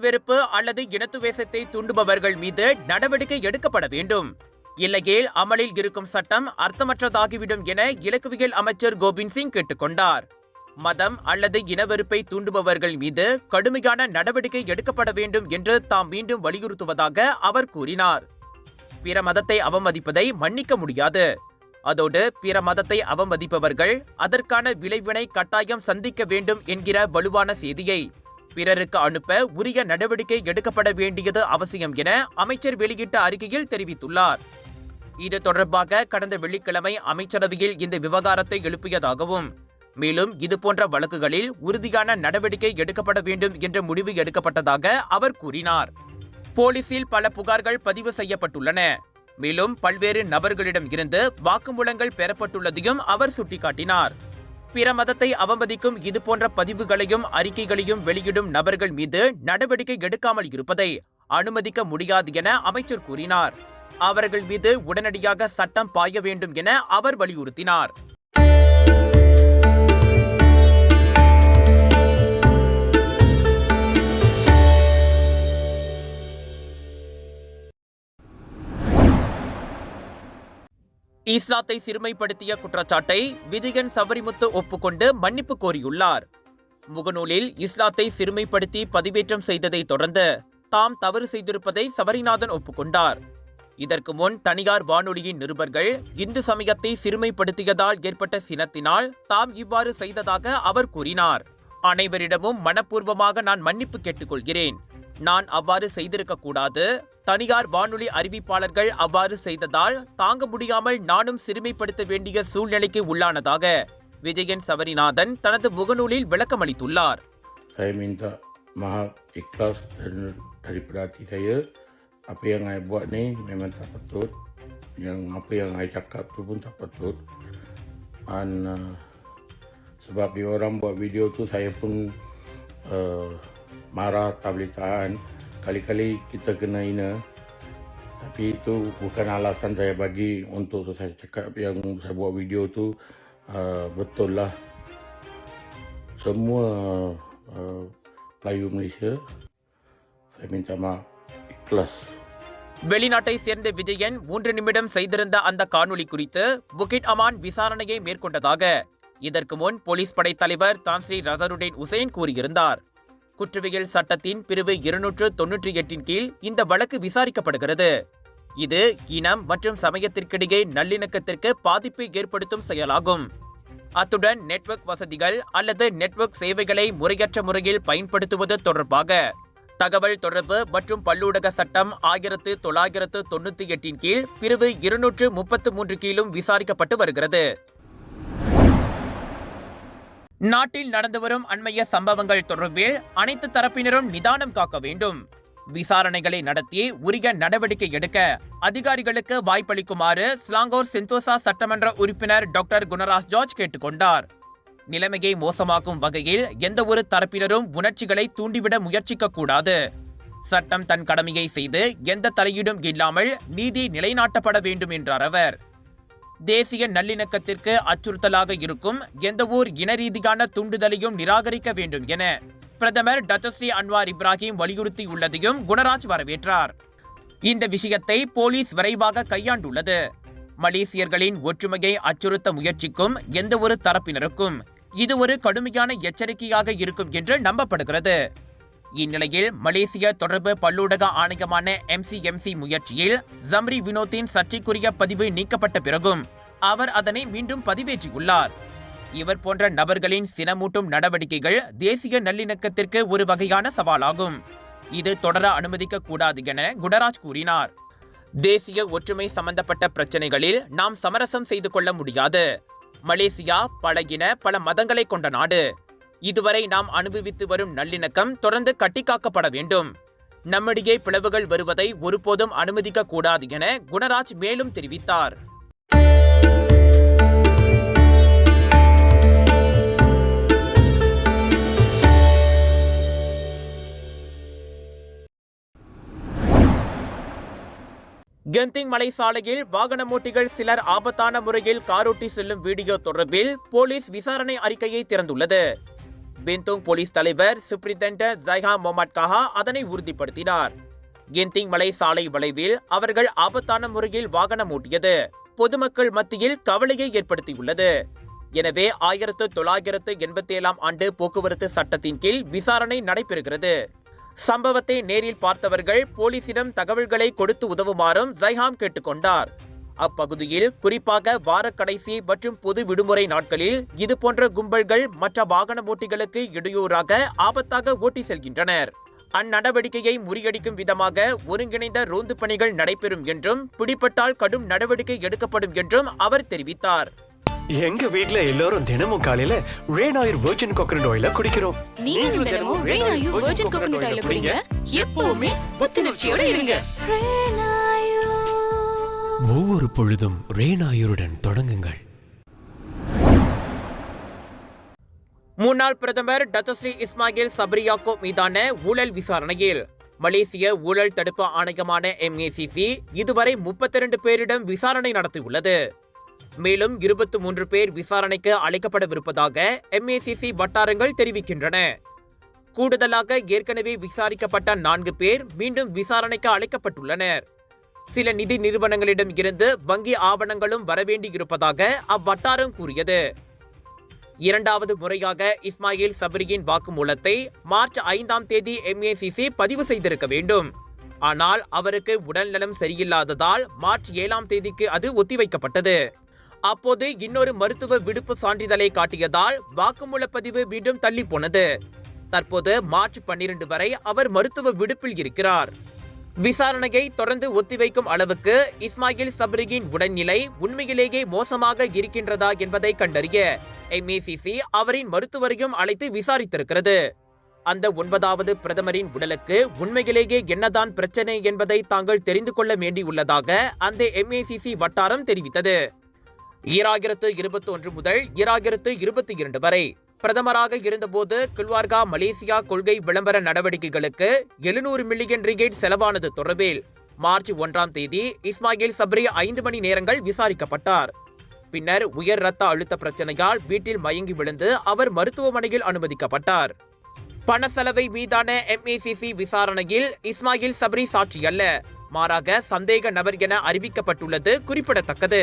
வெறுப்பு அல்லது இனத்துவேசத்தை தூண்டுபவர்கள் மீது நடவடிக்கை எடுக்கப்பட வேண்டும். இல்லையேல் அமலில் இருக்கும் சட்டம் அர்த்தமற்றதாகிவிடும் என இலக்குவியல் அமைச்சர் கோபிந்த் சிங் கேட்டுக்கொண்டார் மதம் அல்லது இனவெறுப்பை தூண்டுபவர்கள் மீது கடுமையான நடவடிக்கை எடுக்கப்பட வேண்டும் என்று தாம் மீண்டும் வலியுறுத்துவதாக அவர் கூறினார். பிற மதத்தை அவமதிப்பதை மன்னிக்க முடியாது. அதோடு பிற மதத்தை அவமதிப்பவர்கள் அதற்கான விளைவினை கட்டாயம் சந்திக்க வேண்டும் என்கிற வலுவான செய்தியை பிறருக்கு அனுப்ப உரிய நடவடிக்கை எடுக்கப்பட வேண்டியது அவசியம் என அமைச்சர் வெளியிட்ட அறிக்கையில் தெரிவித்துள்ளார். இது தொடர்பாக கடந்த வெள்ளிக்கிழமை அமைச்சரவையில் இந்த விவகாரத்தை எழுப்பியதாகவும் மேலும் இதுபோன்ற வழக்குகளில் உறுதியான நடவடிக்கை எடுக்கப்பட வேண்டும் என்ற முடிவு எடுக்கப்பட்டதாக அவர் கூறினார். போலீசில் பல புகார்கள் பதிவு செய்யப்பட்டுள்ளன. மேலும் பல்வேறு நபர்களிடம் இருந்து வாக்குமூலங்கள் பெறப்பட்டுள்ளதையும் அவர் சுட்டிக்காட்டினார். பிற மதத்தை அவமதிக்கும் இதுபோன்ற பதிவுகளையும் அறிக்கைகளையும் வெளியிடும் நபர்கள் மீது நடவடிக்கை எடுக்காமல் இருப்பதை அனுமதிக்க முடியாது என அமைச்சர் கூறினார். அவர்கள் மீது உடனடியாக சட்டம் பாய வேண்டும் என அவர் வலியுறுத்தினார். இஸ்லாத்தை சிறுமைப்படுத்திய குற்றச்சாட்டை விஜயன் சபரிமுத்து ஒப்புக்கொண்டு மன்னிப்பு கோரியுள்ளார். முகநூலில் இஸ்லாத்தை சிறுமைப்படுத்தி பதிவேற்றம் செய்ததை தொடர்ந்து தாம் தவறு செய்திருப்பதை சபரிநாதன் ஒப்புக்கொண்டார். இதற்கு முன் தனியார் வானொலியின் நிருபர்கள் இந்து சமயத்தை சிறுமைப்படுத்தியதால் ஏற்பட்ட சினத்தினால் தாம் இவ்வாறு செய்ததாக அவர் கூறினார். அனைவரிடமும் மனப்பூர்வமாக நான் மன்னிப்பு கேட்டுக்கொள்கிறேன். நான் அவ்வாறு செய்திருக்க கூடாது தனியார் வானொலி அறிவிப்பாளர்கள் அவ்வாறு செய்ததால் தாங்க முடியாமல் நானும் சிறுமைப்படுத்த வேண்டிய சூழ்நிலைக்கு உள்ளானதாக விஜயன் சபரிநாதன் தனது முகநூலில் விளக்கமளித்துள்ளார் Saya minta maaf ikhlas dan daripada hati saya apa yang saya buat ni memang tak patut yang apa yang saya cakap tu pun tak patut dan uh, sebab dia orang buat video tu saya pun uh, marah tak boleh tahan kali-kali kita kena hina tapi itu bukan alasan saya bagi untuk saya cakap yang saya buat video tu uh, betul lah semua uh, Melayu Malaysia saya minta maaf ikhlas வெளிநாட்டை சேர்ந்த விஜயன் மூன்று நிமிடம் செய்திருந்த அந்த காணொளி குறித்து புகிட் அமான் விசாரணையை மேற்கொண்டதாக இதற்கு முன் போலீஸ் படை தலைவர் தான்ஸ்ரீ ரசருடேன் உசேன் கூறியிருந்தார் குற்றவியல் சட்டத்தின் பிரிவு இருநூற்று தொன்னூற்றி எட்டின் கீழ் இந்த வழக்கு விசாரிக்கப்படுகிறது. இது இனம் மற்றும் சமயத்திற்கிடையே நல்லிணக்கத்திற்கு பாதிப்பை ஏற்படுத்தும் செயலாகும். அத்துடன் நெட்வொர்க் வசதிகள் அல்லது நெட்வொர்க் சேவைகளை முறையற்ற முறையில் பயன்படுத்துவது தொடர்பாக தகவல் தொடர்பு மற்றும் பல்லூடக சட்டம் ஆயிரத்து தொள்ளாயிரத்து தொண்ணூத்தி எட்டின் கீழ் பிரிவு இருநூற்று முப்பத்து மூன்று கீழும் விசாரிக்கப்பட்டு வருகிறது. நாட்டில் நடந்து வரும் அண்மைய சம்பவங்கள் தொடர்பில் அனைத்து தரப்பினரும் நிதானம் காக்க வேண்டும். விசாரணைகளை நடத்தி உரிய நடவடிக்கை எடுக்க அதிகாரிகளுக்கு வாய்ப்பளிக்குமாறு ஸ்லாங்கோர் செந்தோசா சட்டமன்ற உறுப்பினர் டாக்டர் குணராஜ் ஜார்ஜ் கேட்டுக்கொண்டார் நிலைமையை மோசமாக்கும் வகையில் எந்த ஒரு தரப்பினரும் உணர்ச்சிகளை தூண்டிவிட முயற்சிக்க கூடாது. சட்டம் தன் கடமையை செய்து எந்த தலையீடும் இல்லாமல் நீதி நிலைநாட்டப்பட வேண்டும் என்றார் அவர். தேசிய நல்லிணக்கத்திற்கு அச்சுறுத்தலாக இருக்கும் எந்தவொரு இனரீதியான இன ரீதியான தூண்டுதலையும் நிராகரிக்க வேண்டும் என பிரதமர் டத்தஸ்ரீ அன்வார் இப்ராஹிம் வலியுறுத்தியுள்ளதையும் குணராஜ் வரவேற்றார். இந்த விஷயத்தை போலீஸ் விரைவாக கையாண்டுள்ளது. மலேசியர்களின் ஒற்றுமையை அச்சுறுத்த முயற்சிக்கும் எந்தவொரு தரப்பினருக்கும் இது ஒரு கடுமையான எச்சரிக்கையாக இருக்கும் என்று நம்பப்படுகிறது. இந்நிலையில் மலேசிய தொடர்பு பல்லூடக ஆணையமான எம்சிஎம்சி முயற்சியில் ஜம்ரி வினோத்தின் சர்ச்சைக்குரிய பதிவு நீக்கப்பட்ட பிறகும் அவர் அதனை மீண்டும் பதிவேற்றியுள்ளார். இவர் போன்ற நபர்களின் சினமூட்டும் நடவடிக்கைகள் தேசிய நல்லிணக்கத்திற்கு ஒரு வகையான சவாலாகும். இது தொடர அனுமதிக்க கூடாது என குடராஜ் கூறினார். தேசிய ஒற்றுமை சம்பந்தப்பட்ட பிரச்சனைகளில் நாம் சமரசம் செய்து கொள்ள முடியாது. மலேசியா பல இன பல மதங்களை கொண்ட நாடு. இதுவரை நாம் அனுபவித்து வரும் நல்லிணக்கம் தொடர்ந்து கட்டிக்காக்கப்பட வேண்டும். நம்மிடையே பிளவுகள் வருவதை ஒருபோதும் அனுமதிக்க கூடாது என குணராஜ் மேலும் தெரிவித்தார். கெந்திங் மலை சாலையில் வாகனமூட்டிகள் சிலர் ஆபத்தான முறையில் காரோட்டி செல்லும் வீடியோ தொடர்பில் போலீஸ் விசாரணை அறிக்கையை திறந்துள்ளது. பெந்தோங் போலீஸ் தலைவர் சுப்ரிண்டன்டர் ஜைஹா மொமட் கஹா அதனை உறுதிப்படுத்தினார். கெந்திங் மலை சாலை வளைவில் அவர்கள் ஆபத்தான முறையில் வாகனம் ஓட்டியது. பொதுமக்கள் மத்தியில் கவலையை ஏற்படுத்தியுள்ளது. எனவே ஆயிரத்து தொள்ளாயிரத்து எண்பத்தி ஏழாம் ஆண்டு போக்குவரத்து சட்டத்தின் கீழ் விசாரணை நடைபெறுகிறது. சம்பவத்தை நேரில் பார்த்தவர்கள் போலீசிடம் தகவல்களை கொடுத்து உதவுமாறும் ஜைஹாம் கேட்டுக்கொண்டார். அப்பகுதியில் குறிப்பாக வார கடைசி மற்றும் பொது விடுமுறை நாட்களில் இதுபோன்ற கும்பல்கள் மற்ற வாகன ஓட்டிகளுக்கு இடையூறாக ஆபத்தாக ஓட்டி செல்கின்றனர். அந்நடவடிக்கையை முறியடிக்கும் விதமாக ஒருங்கிணைந்த ரோந்து பணிகள் நடைபெறும் என்றும் பிடிபட்டால் கடும் நடவடிக்கை எடுக்கப்படும் என்றும் அவர் தெரிவித்தார். எங்க வீட்ல எல்லாரும் தினமும் காலையில ஆயில் வெர்ஜின் கோகனட் ஆயில குடிக்கிறோம். நீங்களும் தினமும் ரெய்னாயு வெர்ஜின் கோகனட் ஆயில குடிங்க. எப்பவுமே புத்துணர்ச்சியோட இருங்க. ஒவ்வொரு பொழுதும் ரேனாயுருடன் தொடங்குங்கள். முன்னாள் பிரதமர் டத்தஸ்ரீ இஸ்மாயில் சப்ரியாக்கோ மீதான ஊழல் விசாரணையில் மலேசிய ஊழல் தடுப்பு ஆணையமான எம்ஏசிசி இதுவரை 32 பேரிடம் விசாரணை நடத்தியுள்ளது. மேலும் 23 மூன்று பேர் விசாரணைக்கு அழைக்கப்படவிருப்பதாக எம்ஏசிசி வட்டாரங்கள் தெரிவிக்கின்றன. கூடுதலாக ஏற்கனவே விசாரிக்கப்பட்ட நான்கு பேர் மீண்டும் விசாரணைக்கு அழைக்கப்பட்டுள்ளனர். சில நிதி நிறுவனங்களிடம் இருந்து வங்கி ஆவணங்களும் வரவேண்டியிருப்பதாக அவ்வட்டாரம் கூறியது. இரண்டாவது முறையாக இஸ்மாயில் சபரியின் வாக்குமூலத்தை மார்ச் ஐந்தாம் தேதி எம்ஏசிசி பதிவு செய்திருக்க வேண்டும். ஆனால் அவருக்கு உடல்நலம் சரியில்லாததால் மார்ச் ஏழாம் தேதிக்கு அது ஒத்திவைக்கப்பட்டது. அப்போது இன்னொரு மருத்துவ விடுப்பு சான்றிதழை காட்டியதால் வாக்குமூல பதிவு மீண்டும் தள்ளி போனது. தற்போது மார்ச் பன்னிரண்டு வரை அவர் மருத்துவ விடுப்பில் இருக்கிறார். விசாரணையை தொடர்ந்து ஒத்திவைக்கும் அளவுக்கு இஸ்மாயில் சப்ரியின் உடல்நிலை உண்மையிலேயே மோசமாக இருக்கின்றதா என்பதை கண்டறிய எம்ஏசிசி அவரின் மருத்துவரையும் அழைத்து விசாரித்திருக்கிறது. அந்த ஒன்பதாவது பிரதமரின் உடலுக்கு உண்மையிலேயே என்னதான் பிரச்சனை என்பதை தாங்கள் தெரிந்து கொள்ள வேண்டியுள்ளதாக அந்த எம்ஏசிசி வட்டாரம் தெரிவித்தது. ஈராயிரத்து இருபத்தி ஒன்று முதல் ஈராயிரத்து இருபத்தி இரண்டு வரை பிரதமராக இருந்தபோது கில்வார்கா மலேசியா கொள்கை விளம்பர நடவடிக்கைகளுக்கு எழுநூறு மில்லியன் ரிகேட் செலவானது தொடர்பில் மார்ச் ஒன்றாம் தேதி இஸ்மாயில் சப்ரி ஐந்து மணி நேரங்கள் விசாரிக்கப்பட்டார். பின்னர் உயர் ரத்த அழுத்த பிரச்சனையால் வீட்டில் மயங்கி விழுந்து அவர் மருத்துவமனையில் அனுமதிக்கப்பட்டார். பண செலவை மீதான எம்ஏசிசி விசாரணையில் இஸ்மாயில் சப்ரி சாட்சி அல்ல மாறாக சந்தேக நபர் என அறிவிக்கப்பட்டுள்ளது குறிப்பிடத்தக்கது.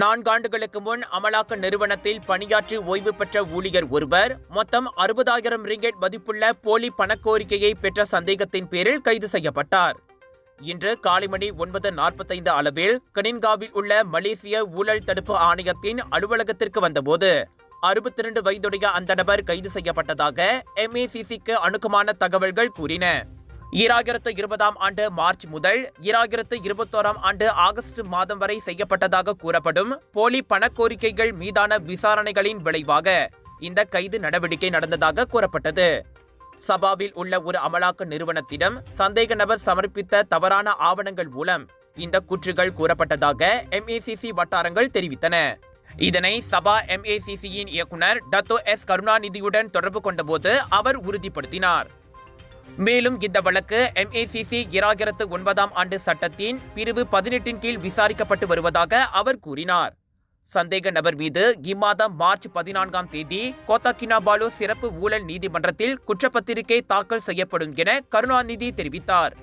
நான்காண்டுகளுக்கு முன் அமலாக்க நிறுவனத்தில் பணியாற்றி ஓய்வு பெற்ற ஊழியர் ஒருவர் மொத்தம் அறுபதாயிரம் ரிங்கெட் மதிப்புள்ள போலி பணக்கோரிக்கையை பெற்ற சந்தேகத்தின் பேரில் கைது செய்யப்பட்டார். இன்று காலை மணி ஒன்பது நாற்பத்தைந்து அளவில் கனின்காவில் உள்ள மலேசிய ஊழல் தடுப்பு ஆணையத்தின் அலுவலகத்திற்கு வந்தபோது அறுபத்தி இரண்டு வயதுடைய அந்த நபர் கைது செய்யப்பட்டதாக எம்ஏசிசிக்கு அணுக்கமான தகவல்கள் கூறின. ஈராயிரத்து இருபதாம் ஆண்டு மார்ச் முதல் ஈராயிரத்து இருபத்தோராம் ஆண்டு ஆகஸ்ட் மாதம் வரை செய்யப்பட்டதாக கூறப்படும் போலி பணக்கோரிக்கைகள் மீதான விசாரணைகளின் விளைவாக இந்த கைது நடவடிக்கை நடந்ததாக கூறப்பட்டது. சபாவில் உள்ள ஒரு அமலாக்க நிறுவனத்திடம் சந்தேக நபர் சமர்ப்பித்த தவறான ஆவணங்கள் மூலம் இந்த குற்றுகள் கூறப்பட்டதாக எம்ஏசிசி வட்டாரங்கள் தெரிவித்தன. இதனை சபா எம்ஏசிசியின் இயக்குனர் டத்தோ எஸ் கருணாநிதியுடன் தொடர்பு கொண்டபோது அவர் உறுதிப்படுத்தினார். மேலும் இந்த வழக்கு எம்ஏசிசி இராயிரத்து ஒன்பதாம் ஆண்டு சட்டத்தின் பிரிவு பதினெட்டின் கீழ் விசாரிக்கப்பட்டு வருவதாக அவர் கூறினார். சந்தேக நபர் மீது இம்மாதம் மார்ச் பதினான்காம் தேதி கோத்தாக்கினாபாலு சிறப்பு ஊழல் நீதிமன்றத்தில் குற்றப்பத்திரிகை தாக்கல் செய்யப்படும் என கருணாநிதி தெரிவித்தார்.